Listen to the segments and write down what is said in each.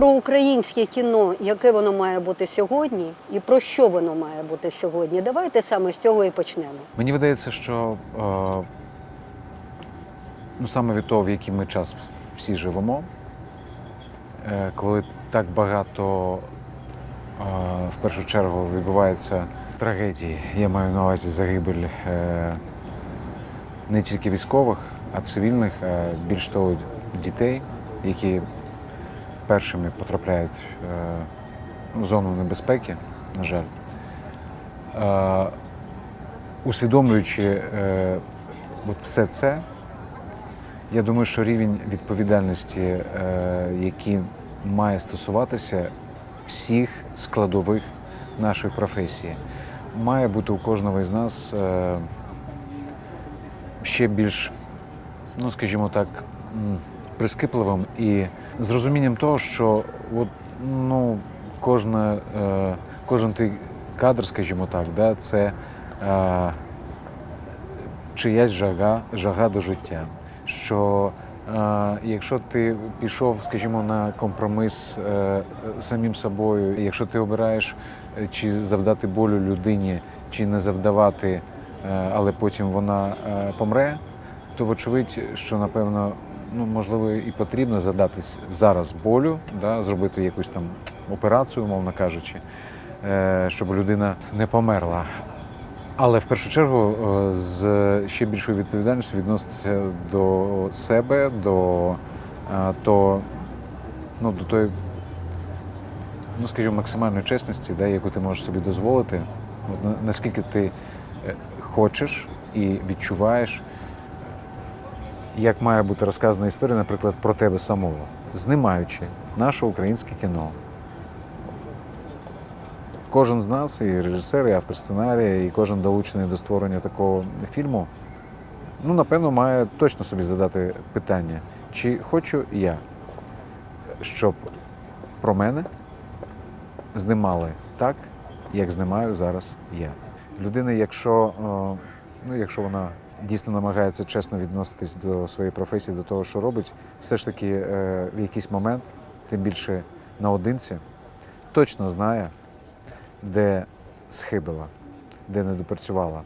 про українське кіно, яке воно має бути сьогодні, і про що воно має бути сьогодні. Давайте саме з цього і почнемо. Мені видається, що е, ну, саме від того, в який ми час всі живемо, е, коли так багато е, в першу чергу відбувається трагедії. Я маю на увазі загибель е, не тільки військових, а цивільних, а більш того, дітей, які першими потрапляють е, в зону небезпеки, на жаль. Е, усвідомлюючи е, от все це, я думаю, що рівень відповідальності, який має стосуватися всіх складових нашої професії, має бути у кожного із нас ще більш, ну скажімо так, прискіпливим і з розумінням того, що от, ну, кожна, е, кожен той кадр, скажімо так, да, це е, чиясь жага, жага до життя. Що е, якщо ти пішов, скажімо, на компроміс е, самим собою, якщо ти обираєш е, чи завдати болю людині, чи не завдавати, але потім вона помре, то вочевидь, що напевно, ну можливо, і потрібно задати с- зараз болю, да, зробити якусь там операцію, умовно кажучи, е, щоб людина не померла. Але в першу чергу е, з ще більшою відповідальністю відноситься до себе, до, е, то, ну, до тої, ну, скажімо, максимальної чесності, да, яку ти можеш собі дозволити, наскільки ти хочеш і відчуваєш, як має бути розказана історія, наприклад, про тебе самого, знімаючи наше українське кіно. Кожен з нас, і режисер, і автор сценарія, і кожен долучений до створення такого фільму, ну, напевно, має точно собі задати питання, чи хочу я, щоб про мене знімали так, як знімаю зараз я. Людина, якщо, е, ну, якщо вона дійсно намагається чесно відноситись до своєї професії, до того, що робить, все ж таки е, в якийсь момент, тим більше наодинці, точно знає, де схибила, де не допрацювала.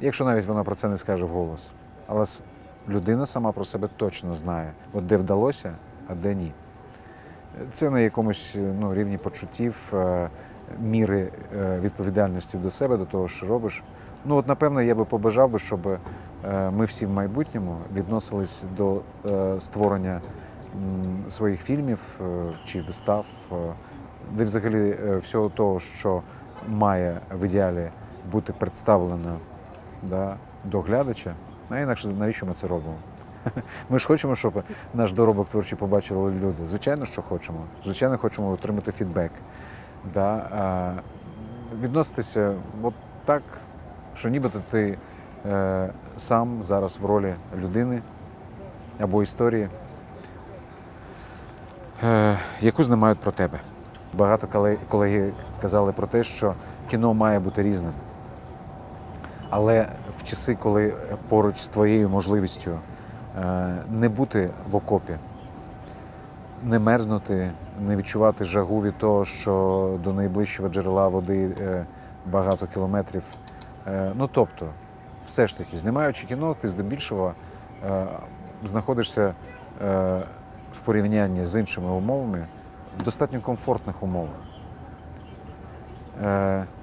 Якщо навіть вона про це не скаже вголос. Але людина сама про себе точно знає, от де вдалося, а де ні. Це на якомусь ну, рівні почуттів, е, міри е, відповідальності до себе, до того, що робиш. Ну, от, напевно, я би побажав би, щоб е, ми всі в майбутньому відносились до е, створення своїх фільмів е, чи вистав, де взагалі всього того, що має в ідеалі бути представлено да, до глядача. А інакше навіщо ми це робимо? Ми ж хочемо, щоб наш доробок творчий побачили люди. Звичайно, що хочемо. Звичайно, хочемо отримати фідбек. Да? Відноситися от так, що нібито ти е, сам зараз в ролі людини або історії, е, яку знімають про тебе. Багато коле- колеги казали про те, що кіно має бути різним. Але в часи, коли поруч з твоєю можливістю е, не бути в окопі, не мерзнути, не відчувати жагу від того, що до найближчого джерела води е, багато кілометрів. Е, Ну тобто, все ж таки, знімаючи кіно, ти здебільшого е, знаходишся е, в порівнянні з іншими умовами в достатньо комфортних умовах.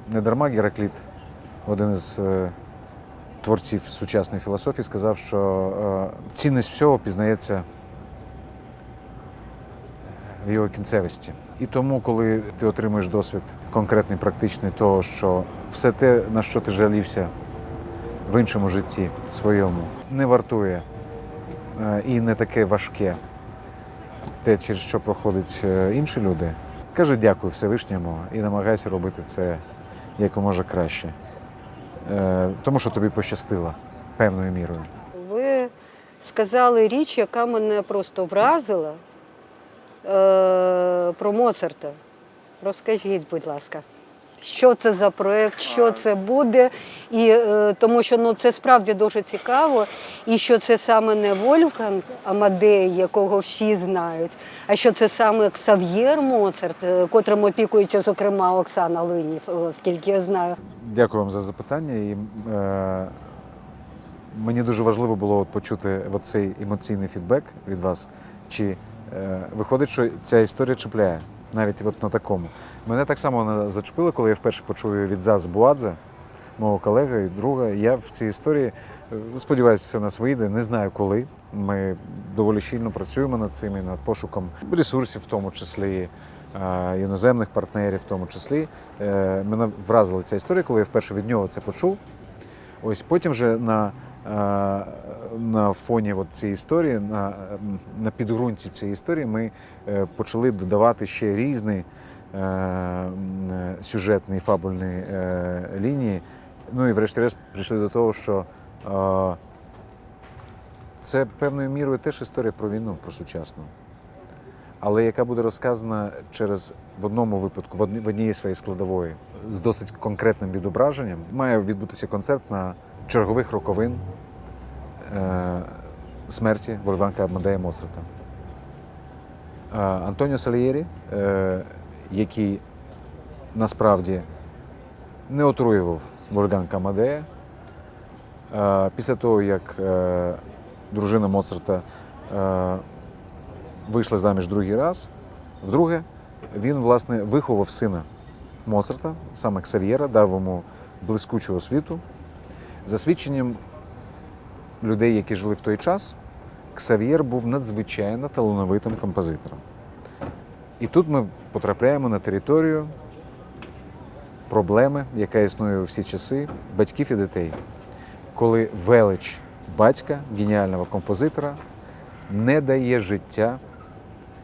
Не дарма Геракліт, один із творців сучасної філософії, сказав, що цінність всього пізнається в його кінцевості. І тому, коли ти отримуєш досвід конкретний, практичний, того, що все те, на що ти жалівся в іншому житті своєму, не вартує е, і не таке важке те, через що проходять е, інші люди, кажи дякую Всевишньому і намагайся робити це якомога краще. Е, Тому що тобі пощастило певною мірою. Ви сказали річ, яка мене просто вразила про Моцарта. Розкажіть, будь ласка, що це за проект, що це буде. І е, тому що ну це справді дуже цікаво, і що це саме не Вольфганг Амадей, якого всі знають, а що це саме Ксав'єр Моцарт, е, котрим опікується, зокрема, Оксана Линів, оскільки я знаю. Дякую вам за запитання. І, е, мені дуже важливо було почути цей емоційний фідбек від вас. Чи е, виходить, що ця історія чіпляє навіть от на такому. Мене так само вона зачепила, коли я вперше почув від Заз Буадзе, мого колеги і друга. Я в цій історії е, сподіваюся, все нас вийде. Не знаю коли. Ми доволі щільно працюємо над цим і над пошуком ресурсів, в тому числі е, іноземних партнерів, в тому числі. Е, Мене вразила ця історія, коли я вперше від нього це почув. Ось потім вже на, е, на фоні от цієї історії, на, на підґрунті цієї історії, ми е, почали додавати ще різні е, е, сюжетні фабульні е, лінії. Ну і врешті-решт прийшли до того, що е, це певною мірою теж історія про війну, про сучасну. Але яка буде розказана через в одному випадку, в одній своїй складової, з досить конкретним відображенням, має відбутися концерт на чергових роковин е, смерті Вольфганга Амадея Моцарта. Антоніо Сальєрі, е, який насправді не отруював Вольфганга Амадея, після того, як е, дружина Моцарта вийшла заміж другий раз. Вдруге, він, власне, виховав сина Моцарта, саме Ксав'єра, дав йому блискучу освіту. За свідченням людей, які жили в той час, Ксав'єр був надзвичайно талановитим композитором. І тут ми потрапляємо на територію проблеми, яка існує у всі часи, батьків і дітей, коли велич батька, геніального композитора, не дає життя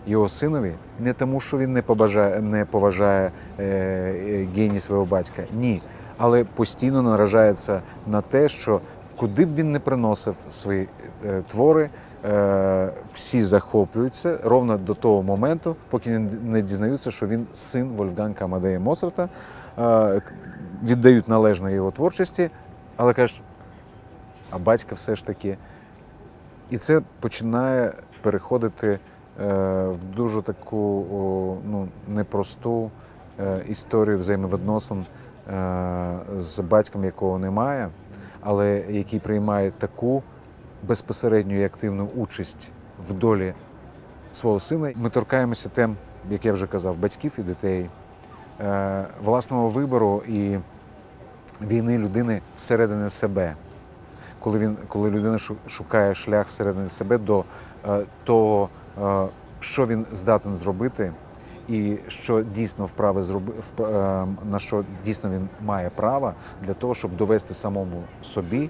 його синові не тому, що він не побажає, не поважає е, е, геній свого батька, ні. Але постійно наражається на те, що куди б він не приносив свої е, твори, е, всі захоплюються ровно до того моменту, поки не- дізнаються, що він син Вольфганга Амадея Моцарта, е, віддають належне його творчості, але кажуть, а батька все ж таки. І це починає переходити в дуже таку ну, непросту історію взаємовідносин з батьком, якого немає, але який приймає таку безпосередню і активну участь в долі свого сина. Ми торкаємося тем, як я вже казав, батьків і дітей, е, власного вибору і війни людини всередині себе коли він, коли людина шу- шукає шлях всередині себе до е, того, е, що він здатен зробити, і що дійсно вправи зроби, вп- е, на що дійсно він має право для того, щоб довести самому собі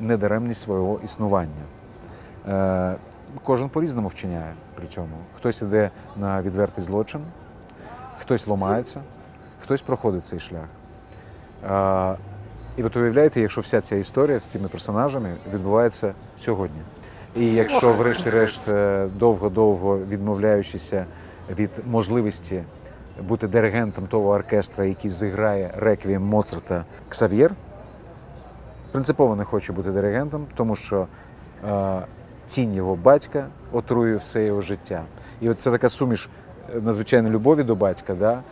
недаремність свого існування. Е, кожен по-різному вчиняє при цьому. Хтось іде на відвертий злочин, хтось ламається, хтось проходить цей шлях. Е, і от уявляєте, якщо вся ця історія з цими персонажами відбувається сьогодні. І якщо, врешті-решт, е, довго-довго відмовляючися від можливості бути диригентом того оркестра, який зіграє реквієм Моцарта Ксав'єр, принципово не хоче бути диригентом, тому що е, тінь його батька отруює все його життя. І от це така суміш е, надзвичайної любові до батька, да?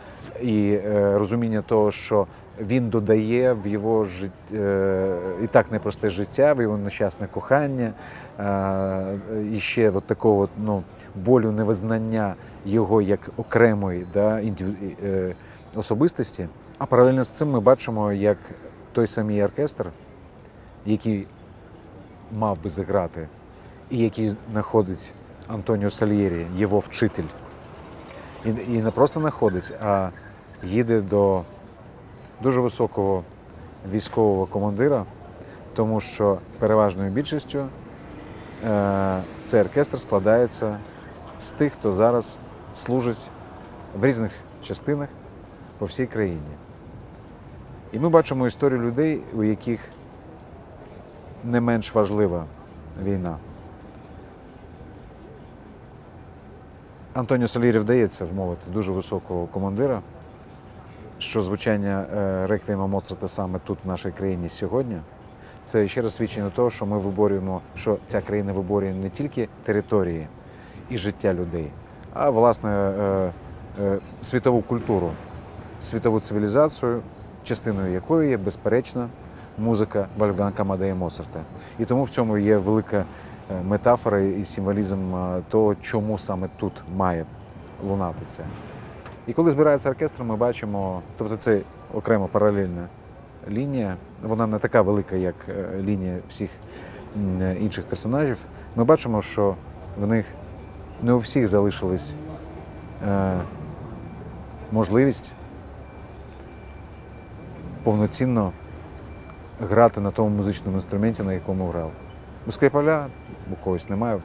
і е, розуміння того, що він додає в його жит... е, і так непросте життя, в його нещасне кохання, і ще от такого ну, болю невизнання його як окремої да, індиві... е, особистості. А паралельно з цим ми бачимо, як той самий оркестр, який мав би зіграти, і який знаходить Антоніо Сальєрі, його вчитель. І, і не просто знаходить, а їде до дуже високого військового командира, тому що переважною більшістю е, цей оркестр складається з тих, хто зараз служить в різних частинах по всій країні. І ми бачимо історію людей, у яких не менш важлива війна. Антоніо Салірі вдається вмовити дуже високого командира що звучання е, реквієма Моцарта саме тут, в нашій країні сьогодні, це ще раз свідчення того, що ми виборюємо, що ця країна виборює не тільки території і життя людей, а власне е, е, світову культуру, світову цивілізацію, частиною якої є безперечно музика Вольфганга Мадея Моцарта. І тому в цьому є велика е, метафора і символізм того, чому саме тут має лунати це. І коли збирається оркестр, ми бачимо, тобто це окремо паралельна лінія, вона не така велика, як е, лінія всіх е, інших персонажів. Ми бачимо, що в них не у всіх залишилась е, можливість повноцінно грати на тому музичному інструменті, на якому грав. У Скрипаля у когось немає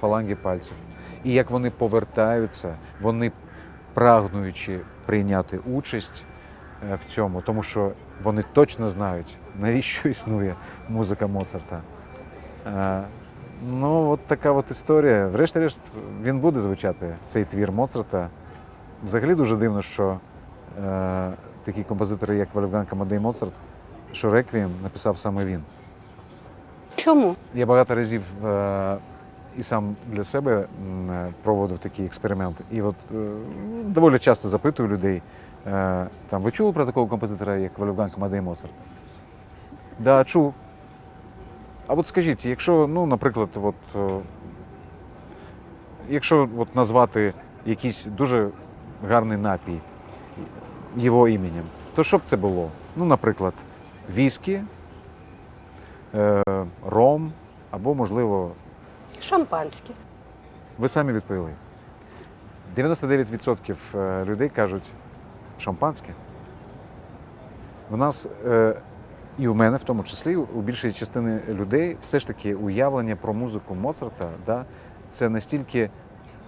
фаланги пальців. І як вони повертаються, вони прагнуючи прийняти участь в цьому, тому що вони точно знають, навіщо існує музика Моцарта. Е, Ну, от така от історія. Врешті-решт, він буде звучати, цей твір Моцарта. Взагалі дуже дивно, що е, такі композитори, як Вольфганг Амадей Моцарт, що Реквієм написав саме він. Чому? Я багато разів е, і сам для себе е, проводив такий експеримент. І от е, доволі часто запитую людей, е, там, ви чули про такого композитора, як Вольфганг Амадей Моцарт? Да, чув. А от скажіть, якщо, ну, наприклад, от, е, якщо от назвати якийсь дуже гарний напій його іменем, то що б це було? Ну, наприклад, віскі, е, ром або, можливо, Шампанське. ви самі відповіли. 99% е, людей кажуть шампанське. В нас е, і у мене, в тому числі, у більшої частини людей, все ж таки уявлення про музику Моцарта, да, це настільки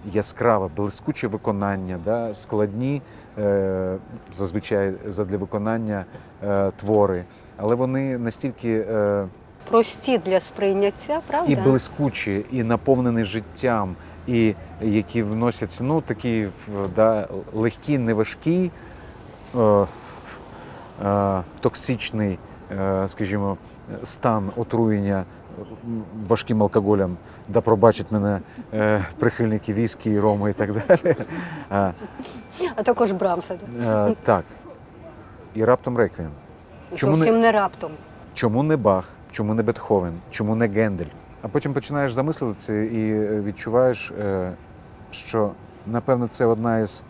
яскраве, блискуче виконання, да, складні е, зазвичай задля виконання е, твори, але вони настільки. Е, Прості для сприйняття, правда? і блискучі, і наповнені життям, і які вносять ну, такі да, легкі, неважкі, токсичний, е, скажімо, стан отруєння важким алкоголем, да пробачать мене е, прихильники віскі, рому і так далі. Е, А також Брамса. е, так. І раптом реквієм. Чому не- не раптом. Чому не Бах, чому не Бетховен, чому не Гендель? А потім починаєш замислюватися і е, відчуваєш, е, що напевно це одна із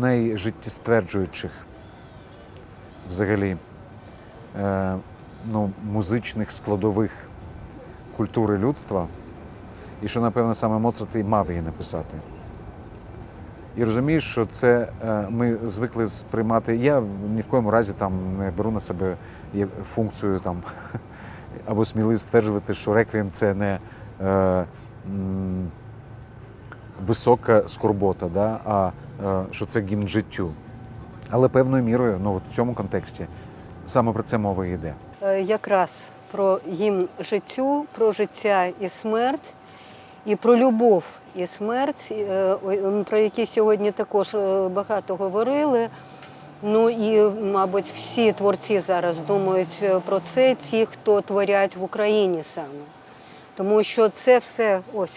найжиттєстверджуючих взагалі е, ну, музичних складових культури людства, і що, напевно, саме Моцарт і мав її написати. І розумієш, що це е, ми звикли сприймати. Я ні в коєму разі там не беру на себе функцію там або сміливо стверджувати, що реквієм це не е, м, висока скорбота, да, а що це гімн життю. Але певною мірою, ну от в цьому контексті, саме про це мова йде. Е, Якраз про гімн життю, про життя і смерть, і про любов і смерть, е, про які сьогодні також е, багато говорили. Ну і, мабуть, всі творці зараз думають е, про це, ті, хто творять в Україні саме. Тому що це все ось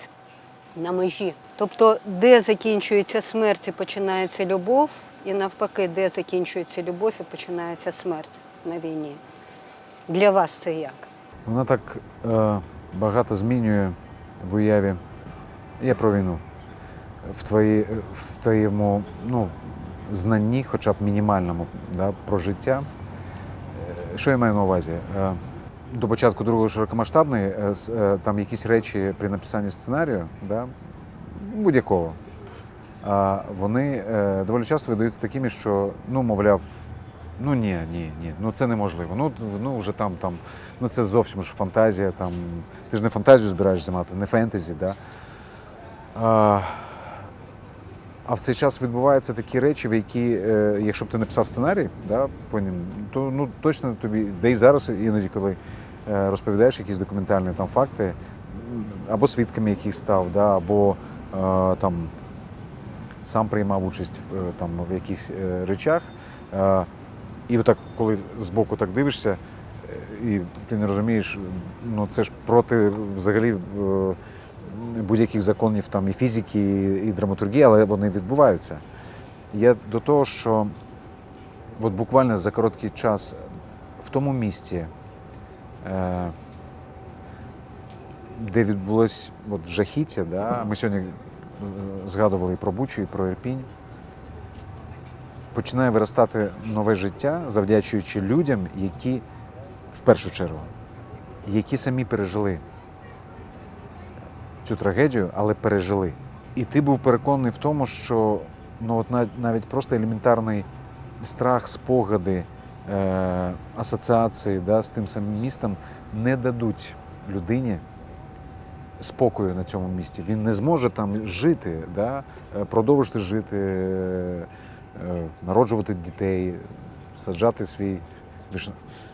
на межі. Тобто, де закінчується смерть і починається любов, і навпаки, де закінчується любов і починається смерть на війні. Для вас це як? Вона так е, багато змінює в уяві. Я про війну. В, твої, в твоєму ну, знанні, хоча б мінімальному, да, про життя. Е, Що я маю на увазі? Е, До початку другої широкомасштабної е, там якісь речі при написанні сценарію, да, будь-якого. А вони е, доволі часто видаються такими, що, ну, мовляв, ну ні, ні, ні, ну це неможливо. Ну, ну вже там, там, ну це зовсім ж фантазія. Там, ти ж не фантазію збираєш знімати, не фентезі, да? А, а в цей час відбуваються такі речі, в які, е, якщо б ти написав сценарій, да, по то ну, точно тобі, де і зараз іноді, коли е, розповідаєш якісь документальні там факти, або свідками яких став, да, або там сам приймав участь е, там, в якихось е, речах. І отак, коли збоку так дивишся, е, і ти не розумієш, ну це ж проти взагалі будь-яких законів там і фізики, і, драматургії, але вони відбуваються. Я до того, що от буквально за короткий час в тому місті, е, де відбулось от жахіття, да? ми сьогодні е, згадували і про Бучу, і про Ірпінь, починає виростати нове життя, завдячуючи людям, які в першу чергу, які самі пережили цю трагедію, але пережили. І ти був переконаний в тому, що ну, от навіть просто елементарний страх, спогади, е- асоціації да, з тим самим містом не дадуть людині спокою на цьому місці. Він не зможе там жити, да, е, продовжити жити, е, е, народжувати дітей, саджати свій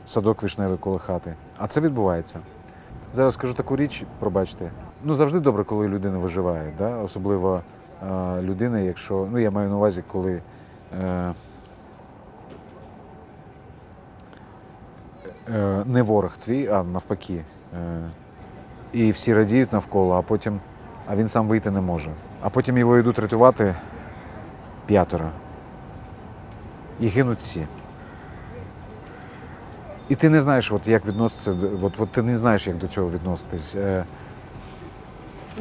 садок вишневий коло хати. А це відбувається. Зараз скажу таку річ, пробачте. Ну завжди добре, коли людина виживає, да? особливо е, людина, якщо. Ну, я маю на увазі, коли. Е, е, не ворог твій, а навпаки. Е, і всі радіють навколо, а потім. А він сам вийти не може. А потім його йдуть рятувати п'ятеро. І гинуть всі. І ти не знаєш, от, як відноситися, до- от, от ти не знаєш, як до цього відноситись. Е,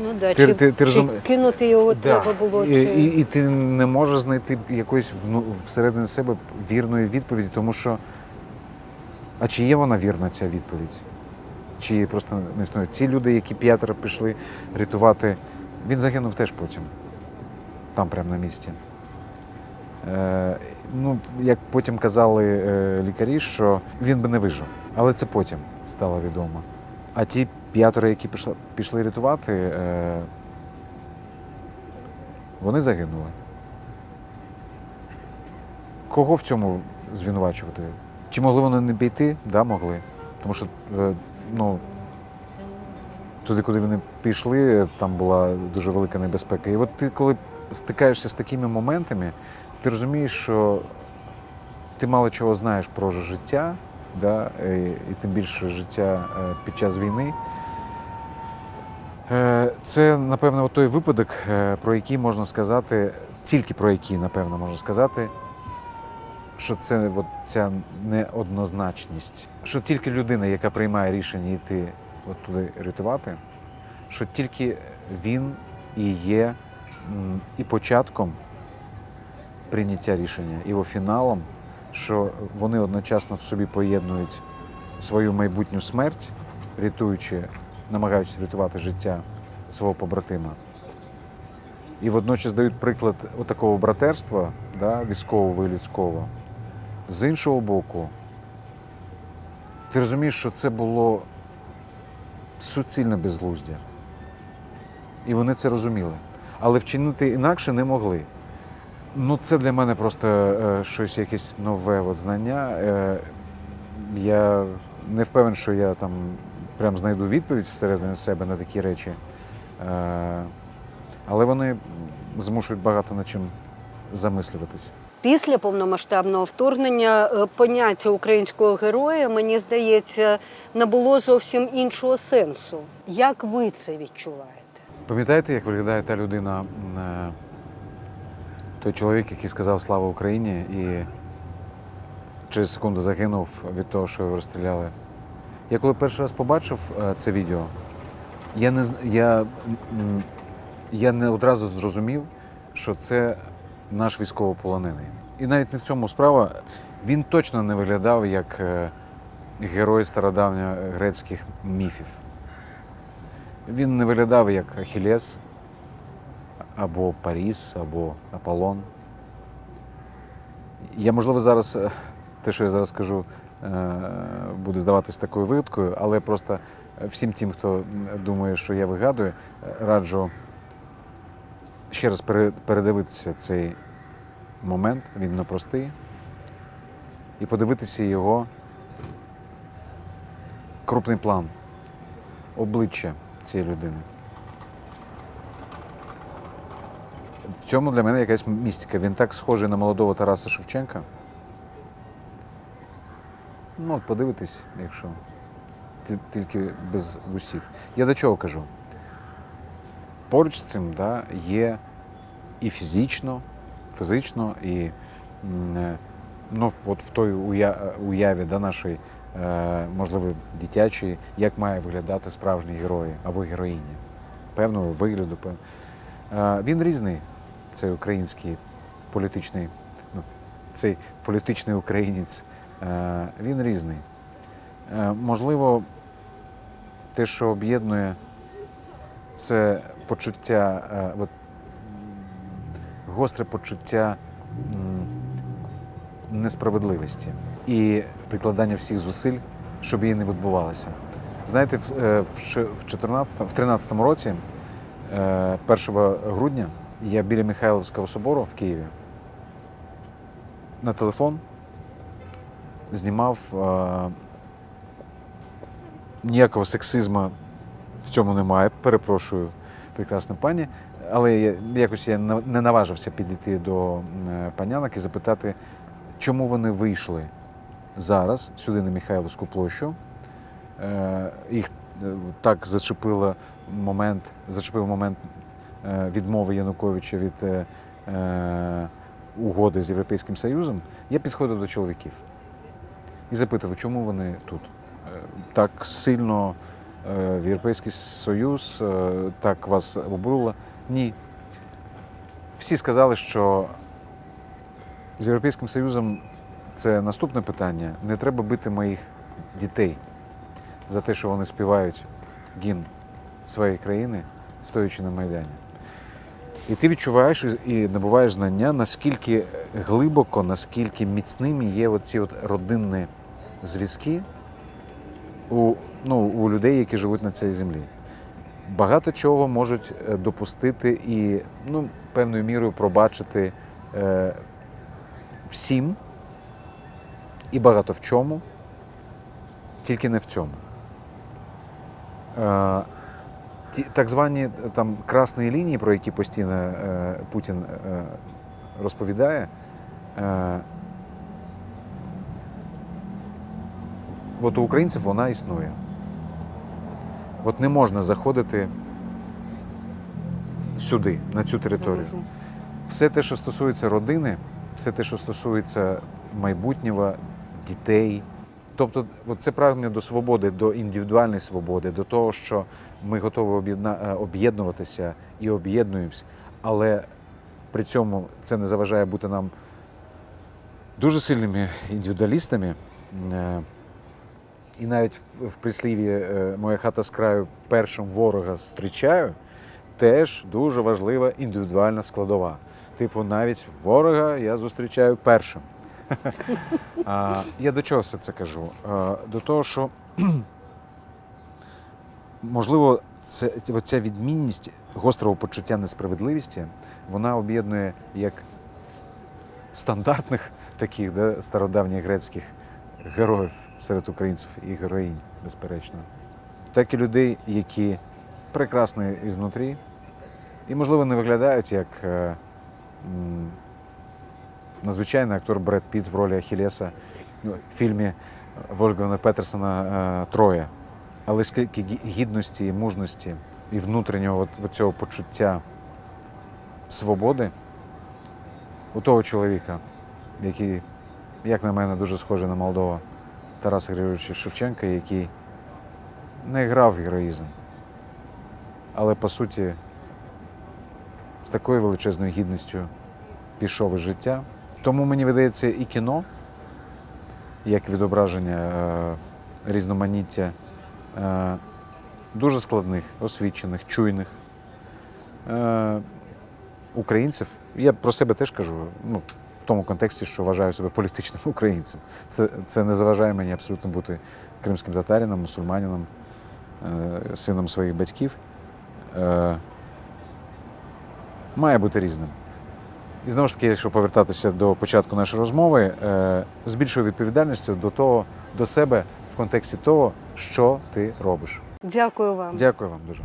Ну да, Ти- чи, ти- ти чи розум- кинути його треба було, і, чи і, і ти не можеш знайти якоїсь вну- всередині себе вірної відповіді, тому що. А чи є вона вірна, ця відповідь? Чи просто не існує? Ці люди, які п'ятеро пішли рятувати, він загинув теж потім, там прямо на місці. Е, ну, як потім казали е, лікарі, що він би не вижив. Але це потім стало відомо. А ті п'ятеро, які пішли, пішли рятувати, е, вони загинули. Кого в цьому звинувачувати? Чи могли вони не піти? Да, могли. Тому що е, ну, туди, куди вони пішли, там була дуже велика небезпека. І от ти, коли стикаєшся з такими моментами, ти розумієш, що ти мало чого знаєш про життя, да, і, тим більше життя е, під час війни. Е, Це, напевно, той випадок, е, про який можна сказати, тільки про який, напевно, можна сказати, що це от ця неоднозначність. Що тільки людина, яка приймає рішення йти от туди рятувати, що тільки він і є і початком прийняття рішення, і його фіналом, що вони одночасно в собі поєднують свою майбутню смерть, рятуючи, намагаючись врятувати життя свого побратима. І водночас дають приклад такого братерства, да, військового і людського. З іншого боку, ти розумієш, що це було суцільне безглуздя. І вони це розуміли. Але вчинити інакше не могли. Ну, це для мене просто е, щось якесь нове от знання. Е, я не впевнений, що я там прям знайду відповідь всередині себе на такі речі. Е, але вони змушують багато над чим замислюватись. Після повномасштабного вторгнення е, поняття українського героя, мені здається, набуло зовсім іншого сенсу. Як ви це відчуваєте? Пам'ятаєте, як виглядає та людина, е, той чоловік, який сказав Слава Україні і через секунду загинув від того, що його розстріляли? Я коли перший раз побачив е, це відео, я не, я, я не одразу зрозумів, що це наш військовополонений. І навіть не в цьому справа. Він точно не виглядав як е, герой стародавньогрецьких міфів. Він не виглядав як Ахілес, або Паріс, або Аполлон. Я, можливо, зараз е, те, що я зараз скажу, е, буде здаватись такою вигадкою, але просто всім тим, хто думає, що я вигадую, раджу ще раз передивитися цей момент, він непростий, і подивитися його крупний план, обличчя цієї людини. В цьому для мене якась містика. Він так схожий на молодого Тараса Шевченка. Ну, от подивитись, якщо тільки без вусів. Я до чого кажу? Поруч з цим да, є і фізично, фізично, і е, ну, от в той уяві да, нашої, е, можливо, дитячої, як має виглядати справжній герой або героїня. Певного вигляду. Е, Він різний, цей український політичний, ну, цей політичний українець. Е, Він різний. Е, Можливо, те, що об'єднує, це почуття, е, от, гостре почуття несправедливості і прикладання всіх зусиль, щоб її не відбувалося. Знаєте, в, е, в в 14, в 13 році, е, 1 грудня, я біля Михайловського собору в Києві на телефон знімав е, ніякого сексизму в цьому немає. Перепрошую, прекрасна пані. Але якось я не наважився підійти до е, панянок і запитати, чому вони вийшли зараз сюди на Михайловську площу. Е, Їх е, так зачепило момент, зачепив момент відмови Януковича від угоди з Європейським Союзом. Я підходив до чоловіків і запитував, чому вони тут. Так сильно Європейський Союз, е, так вас обурило. Ні. Всі сказали, що з Європейським Союзом це наступне питання. Не треба бити моїх дітей за те, що вони співають гімн своєї країни, стоячи на Майдані. І ти відчуваєш і набуваєш знання, наскільки глибоко, наскільки міцними є оці от родинні зв'язки у, ну, у людей, які живуть на цій землі. Багато чого можуть е, допустити і ну, певною мірою пробачити е, всім і багато в чому, тільки не в цьому. Е, ті, так звані е, там красні лінії, про які постійно е, Путін е, розповідає. Е, от у українців вона існує. От не можна заходити сюди, на цю територію. Все те, що стосується родини, все те, що стосується майбутнього, дітей. Тобто, це прагнення до свободи, до індивідуальної свободи, до того, що ми готові е, об'єднуватися і об'єднуємось, але при цьому це не заважає бути нам дуже сильними індивідуалістами. І навіть в- в прислів'ї е, Моя хата з краю першим ворога зустрічаю, теж дуже важлива індивідуальна складова. Типу, навіть ворога я зустрічаю першим. А, Я до чого все це кажу? А, До того, що можливо, це, ця відмінність гострого почуття несправедливості, вона об'єднує як стандартних таких да, стародавніх грецьких героїв серед українців і героїнь, безперечно, так і людей, які прекрасні ізнутрі, і, можливо, не виглядають як е, надзвичайний актор Бред Піт в ролі Ахілеса в фільмі Вольгана Петерсона е, Троє. Але скільки гідності і мужності і внутрішнього от цього почуття свободи у того чоловіка, який, як на мене, дуже схожий на молодого Тараса Григоровича Шевченка, який не грав героїзм, але по суті з такою величезною гідністю пішов із життя. Тому мені видається і кіно, як відображення е, різноманіття е, дуже складних, освічених, чуйних е, українців. Я про себе теж кажу, ну, тому контексті, що вважаю себе політичним українцем. Це, це не заважає мені абсолютно бути кримським татарином, мусульманином, е, сином своїх батьків. Е, має бути різним. І знову ж таки, якщо повертатися до початку нашої розмови, е, з більшою відповідальністю до того, до себе в контексті того, що ти робиш. Дякую вам. Дякую вам дуже.